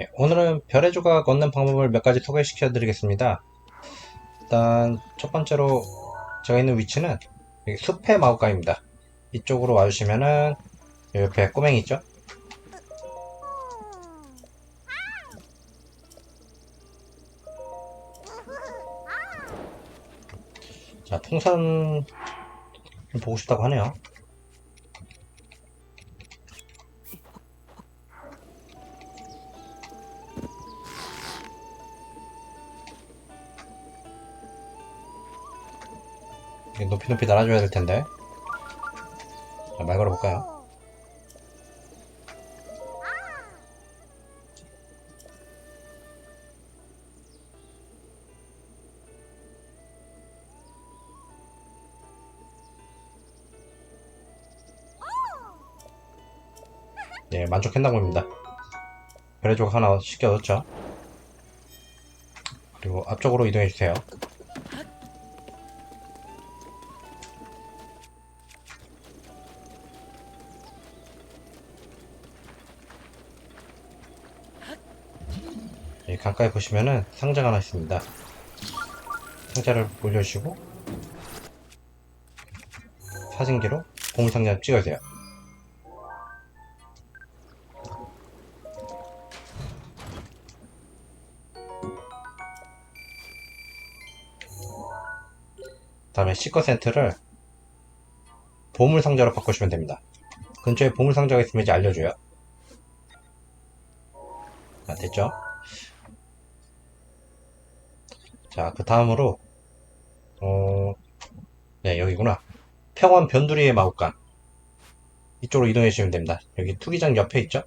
예, 오늘은 별의 조각 얻는 방법을 몇 가지 소개시켜 드리겠습니다. 일단 첫 번째로 제가 있는 위치는 숲의 마을가입니다. 이쪽으로 와주시면은 옆에 꼬맹이 있죠? 자, 풍선 좀 보고 싶다고 하네요. 높이 날아줘야 될 텐데. 자, 말 걸어볼까요? 네, 만족했나 봅니다. 별의 조각 하나 시켜줬죠. 그리고 앞쪽으로 이동해주세요. 여기 가까이 보시면은 상자가 하나 있습니다. 상자를 올려주시고 사진기로 보물상자를 찍어주세요. 다음에 시커센트를 보물상자로 바꾸시면 됩니다. 근처에 보물상자가 있으면 이제 알려줘요. 자, 됐죠? 자, 그 다음으로, 어, 네, 여기구나. 평원 변두리의 마법관. 이쪽으로 이동해 주시면 됩니다. 여기 투기장 옆에 있죠?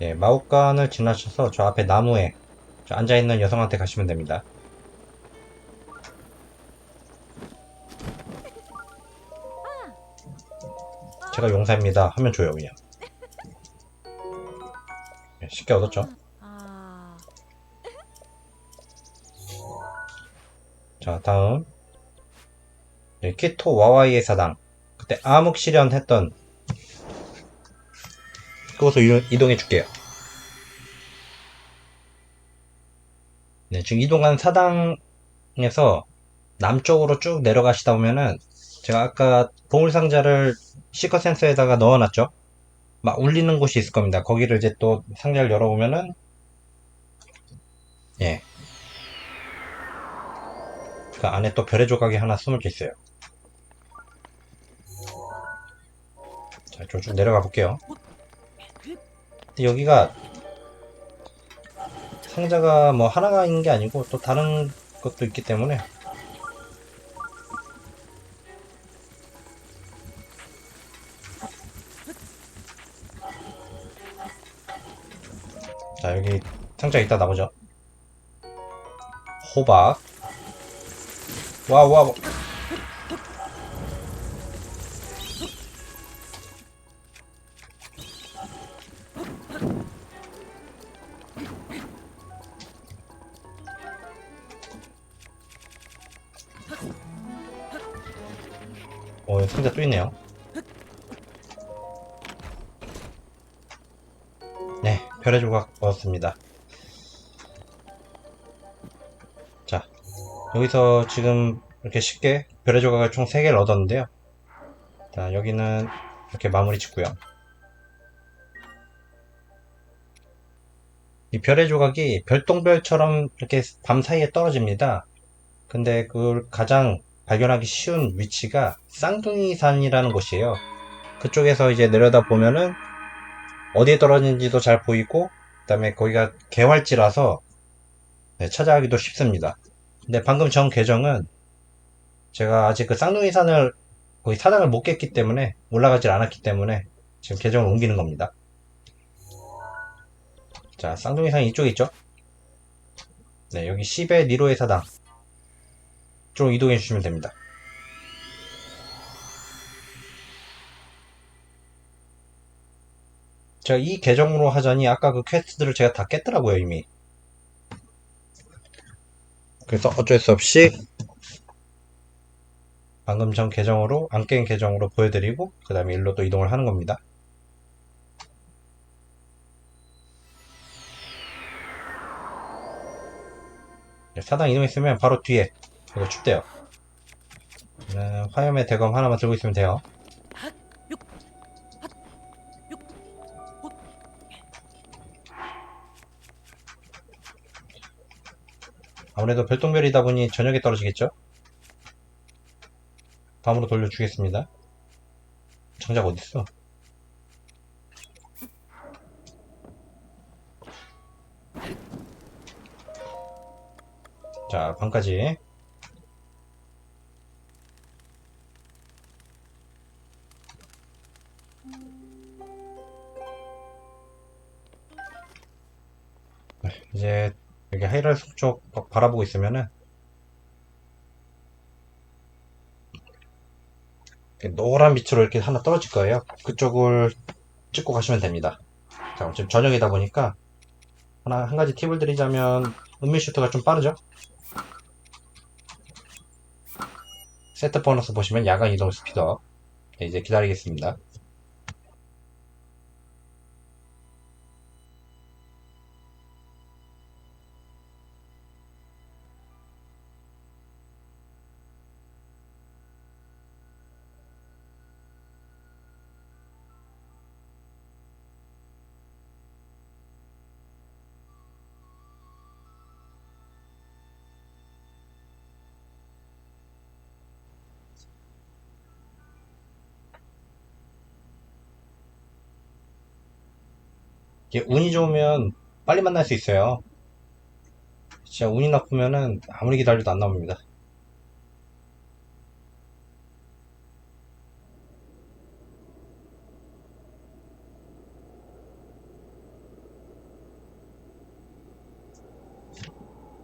네, 마법관을 지나셔서 저 앞에 나무에 저 앉아있는 여성한테 가시면 됩니다. 제가 용사입니다. 하면 줘요, 그냥. 네, 쉽게 얻었죠? 아, 자, 다음. 네, 키토 와와이의 사당. 그때 암흑 실현했던 그곳으로 이동- 이동해 줄게요. 네, 지금 이동한 사당에서 남쪽으로 쭉 내려가시다 보면은 제가 아까 보물상자를 시커 센서에다가 넣어놨죠? 막 울리는 곳이 있을 겁니다. 거기를 이제 또 상자를 열어보면은 예. 그 안에 또 별의 조각이 하나 숨어져 있어요. 자, 쭉 내려가 볼게요. 여기가 상자가 뭐 하나가 있는 게 아니고 또 다른 것도 있기 때문에. 자 여기 상자 있다 나보죠. 호박. 와우 와 어, 여기 상자 또 있네요. 네, 별의 조각 얻었습니다. 자, 여기서 지금 이렇게 쉽게 별의 조각을 총 3개를 얻었는데요. 자, 여기는 이렇게 마무리 짓고요. 이 별의 조각이 별똥별처럼 이렇게 밤 사이에 떨어집니다. 근데 그걸 가장 발견하기 쉬운 위치가 쌍둥이산이라는 곳이에요. 그쪽에서 이제 내려다 보면은 어디에 떨어진지도 잘 보이고, 그 다음에 거기가 개활지라서 네, 찾아가기도 쉽습니다. 근데 방금 전 계정은 제가 아직 그 쌍둥이 산을 거의 사당을 못 깼기 때문에 올라가질 않았기 때문에 지금 계정을 옮기는 겁니다. 자, 쌍둥이 산이 이쪽에 있죠? 네, 여기 10의 니로의 사당. 쪽으로 이동해 주시면 됩니다. 제가 이 계정으로 하자니 아까 그 퀘스트들을 제가 다 깼더라고요, 이미. 그래서 어쩔 수 없이 방금 전 계정으로 안 깬 계정으로 보여드리고 그 다음에 일로 또 이동을 하는 겁니다. 네, 사당 이동했으면 바로 뒤에 이거 춥대요. 네, 화염의 대검 하나만 들고 있으면 돼요. 아무래도 별똥별이다 보니 저녁에 떨어지겠죠? 다음으로 돌려주겠습니다. 정작 어딨어? 자, 방까지. 이제 여기 하이랄 속쪽 바라보고 있으면은 노란 빛으로 이렇게 하나 떨어질 거예요. 그쪽을 찍고 가시면 됩니다. 자, 지금 저녁이다 보니까 하나 한 가지 팁을 드리자면 은밀 슈터가 좀 빠르죠? 세트 보너스 보시면 야간 이동 스피더 네, 이제 기다리겠습니다. 이게 운이 좋으면 빨리 만날 수 있어요. 진짜 운이 나쁘면은 아무리 기다려도 안 나옵니다.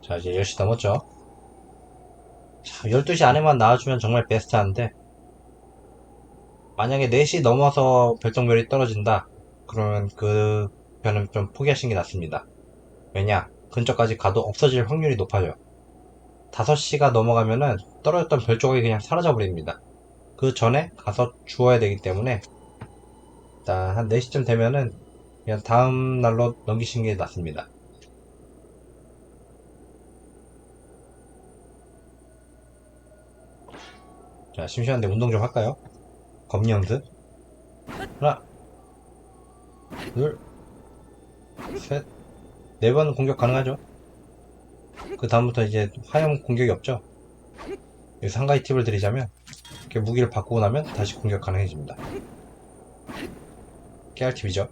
자, 이제 10시 넘었죠? 자, 12시 안에만 나와주면 정말 베스트한데, 만약에 4시 넘어서 별똥별이 떨어진다, 그러면 그 편은 좀 포기하시는 게 낫습니다. 왜냐? 근처까지 가도 없어질 확률이 높아요. 5시가 넘어가면은 떨어졌던 별 조각이 그냥 사라져버립니다. 그 전에 가서 주워야 되기 때문에 일단 한 4시쯤 되면은 그냥 다음 날로 넘기시는 게 낫습니다. 자, 심심한데 운동 좀 할까요? 검리 연습. 하나, 둘, 셋, 네 번 공격 가능하죠? 그 다음부터 이제 화염 공격이 없죠? 여기서 한 가지 팁을 드리자면, 이렇게 무기를 바꾸고 나면 다시 공격 가능해집니다. 깨알 팁이죠?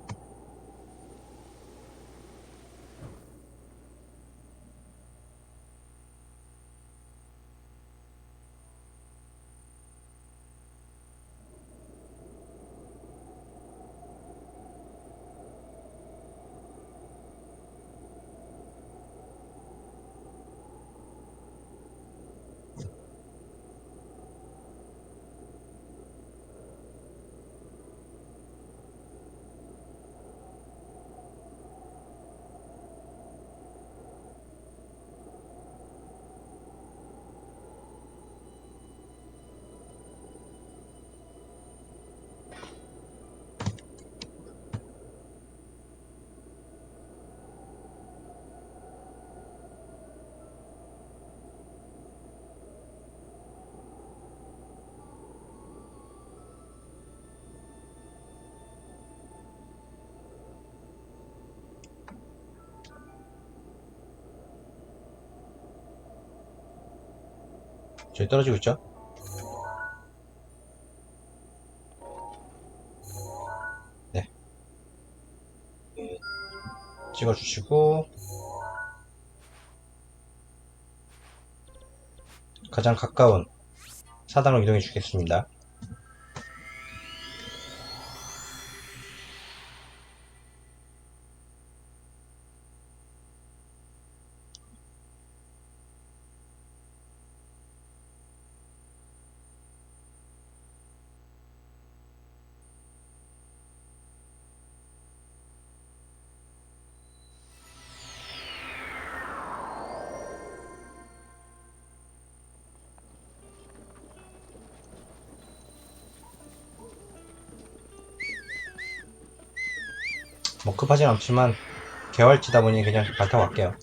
저기 떨어지고 있죠? 네. 찍어주시고, 가장 가까운 사단으로 이동해 주겠습니다. 뭐 급하진 않지만 개활치다 보니 그냥 밟아갈게요.